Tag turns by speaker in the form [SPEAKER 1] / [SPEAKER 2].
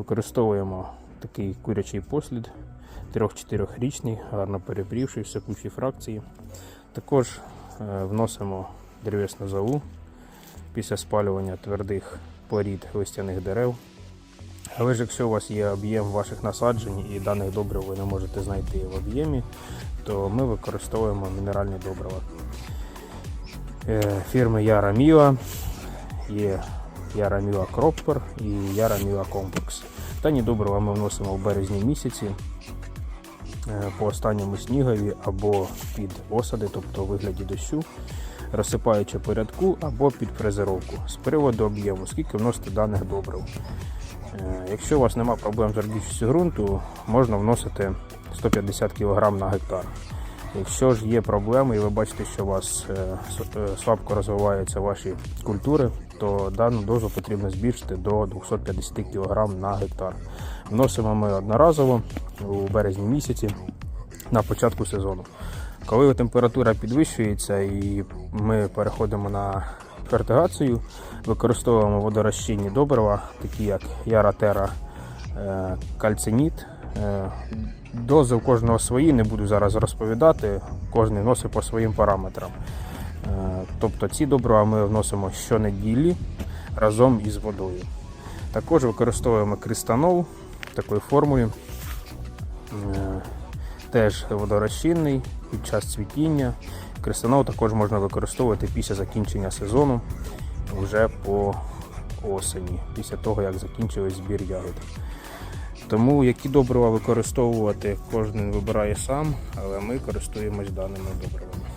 [SPEAKER 1] Використовуємо такий курячий послід 3-4 річний, гарно перепрівший, сипучі фракції. Також е, вносимо древесну золу після спалювання твердих порід листяних дерев. Але ж якщо у вас є об'єм ваших насаджень і даних добрив ви не можете знайти в об'ємі, то ми використовуємо мінеральні добрива. Е, Фірми Яра Міла, є Яра Міла Кроппер і Яра Міла Комплекс. Дані добрива ми вносимо в березні місяці е, по останньому снігові або під осади, тобто у вигляді дощу, розсипаючи по рядку або під фрезеровку. З приводу об'єму, скільки вносити даних добрив. Е, Якщо у вас немає проблем з родючістю ґрунту, можна вносити 150 кг на гектар. Якщо ж є проблеми і ви бачите, що у вас е, слабко розвиваються ваші культури, то дану дозу потрібно збільшити до 250 кг на гектар. Вносимо ми одноразово у березні місяці на початку сезону. Коли температура підвищується і ми переходимо на фертигацію, використовуємо водорозчинні добрива, такі як Яратера, е, кальциніт. Е, Дози у кожного свої, не буду зараз розповідати, кожен вносить по своїм параметрам. Е, Тобто ці добрива ми вносимо щонеділі разом із водою. Також використовуємо кристанол в такої формулі. Е, Теж водорозчинний під час цвітіння. Кристанол також можна використовувати після закінчення сезону вже по осені, після того як закінчили збір ягод. Тому які добрива використовувати, кожен вибирає сам, але ми користуємось даними добривами.